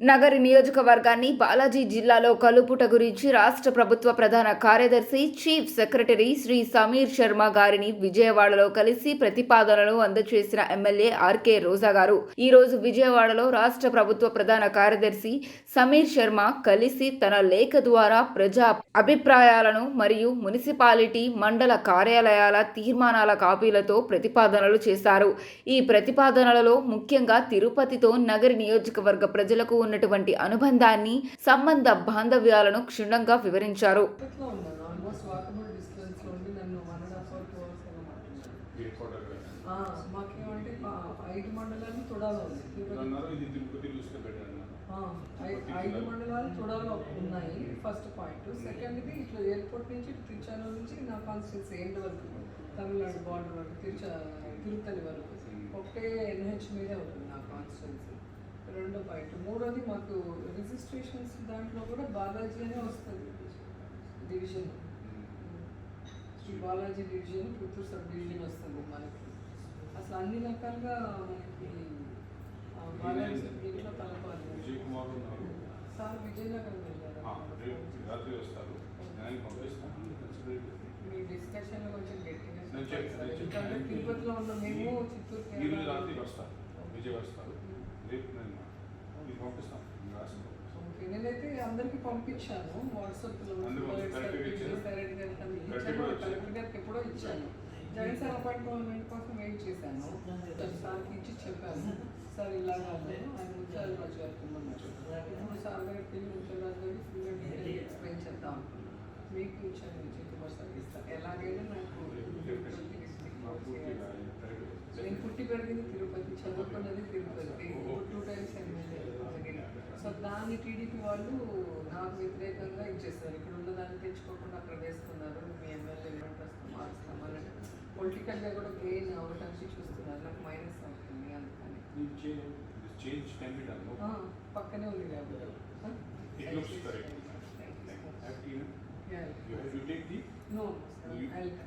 నగరి నియోజకవర్గాన్ని బాలాజీ జిల్లాలో కలుపుట గురించి రాష్ట్ర ప్రభుత్వ ప్రధాన కార్యదర్శి చీఫ్ సెక్రటరీ శ్రీ సమీర్ శర్మ గారిని విజయవాడలో కలిసి ప్రతిపాదనలు అందజేసిన ఎమ్మెల్యే ఆర్కే రోజా గారు. ఈ రోజు విజయవాడలో రాష్ట్ర ప్రభుత్వ ప్రధాన కార్యదర్శి సమీర్ శర్మ కలిసి తన లేఖ ద్వారా ప్రజా అభిప్రాయాలను మరియు మున్సిపాలిటీ మండల కార్యాలయాల తీర్మానాల కాపీలతో ప్రతిపాదనలు చేశారు. ఈ ప్రతిపాదనలలో ముఖ్యంగా తిరుపతితో నగరి నియోజకవర్గ ప్రజలకు ఉన్న ఉన్నటువంటి అనుబంధాన్ని సంబంధ బాంధవ్యాలను క్షుణ్ణంగా వివరించారు. మాకేమంటే ఐదు మండలాలు తొడాలో ఐదు మండలాలు తొడాలో ఉన్నాయి ఫస్ట్ పాయింట్ సెకండ్ ఇది ఇట్లా ఎయిర్పోర్ట్ నుంచి తిరుచానూరు నుంచి నా కాన్స్టిట్యూన్సీ ఎండ్ వరకు తమిళనాడు బార్డర్ వరకు తిరుచా తిరుపతి వరకు. ఒకటే ఎన్హెచ్ మీదే ఉంటుంది నా కాన్స్టిట్యూన్సీ పాయింట్ మూడోది మాకు రిజిస్ట్రేషన్స్ దాంట్లో కూడా బాలాజీ అనే వస్తుంది division Shri Balaji division Puttur sub division వస్తుంది మనకి. అసలు అన్ని రకాలుగా మనకి బాలాజీ దీంట్లో కలపాలి. విజయ్ కుమార్ ఉన్నారు. సార్ విజయనగరం వెళ్ళారు. వస్తారు. మీ డిస్కషన్ కొంచెం గట్టిగా. తిరుపతిలో ఉన్న మేము వస్తారు. విజయ్ వస్తారు. రేపు నేను. ఓకే నేనైతే అందరికి పంపించాను. వాట్సాప్లో కలెక్టర్ గారికి ఎప్పుడో ఇచ్చాను. జగన్ సార్ అపాయింట్మెంట్ కోసం వెయిట్ చేశాను. సార్కి ఇచ్చి చెప్పాను. సార్ ఇలాగా అన్నారు ఆయన ముత్యాల రాజు ఇప్పుడు సార్ దగ్గరికి వెళ్ళి ముత్యాల రాజు గారికి ఫుల్గా డీటెయిల్ ఎక్స్ప్లెయిన్ చేద్దాం. మీకు ఇచ్చాను విజయ్ కుమార్ సార్ ఇస్తాను. ఎలాగైనా నాకు నేను పుట్టి పెరిగింది తిరుపతి చదువుకున్నది Tirupati. Two times MLA so దాన్ని టీడీపీ వాళ్ళు నాకు వ్యతిరేకంగా ఇచ్చేస్తారు ఇక్కడ ఉన్న దాన్ని తెచ్చుకోకుండా అక్కడ వేస్తున్నారు. మీ ఎమ్మెల్యే వస్తాం మారుస్తాం అని పొలిటికల్గా కూడా గెయిన్ అవ్వడానికి చూస్తున్నారు. నాకు మైనస్ అవుతుంది అందుకని. పక్కనే ఉంది కాబట్టి No, You- I'll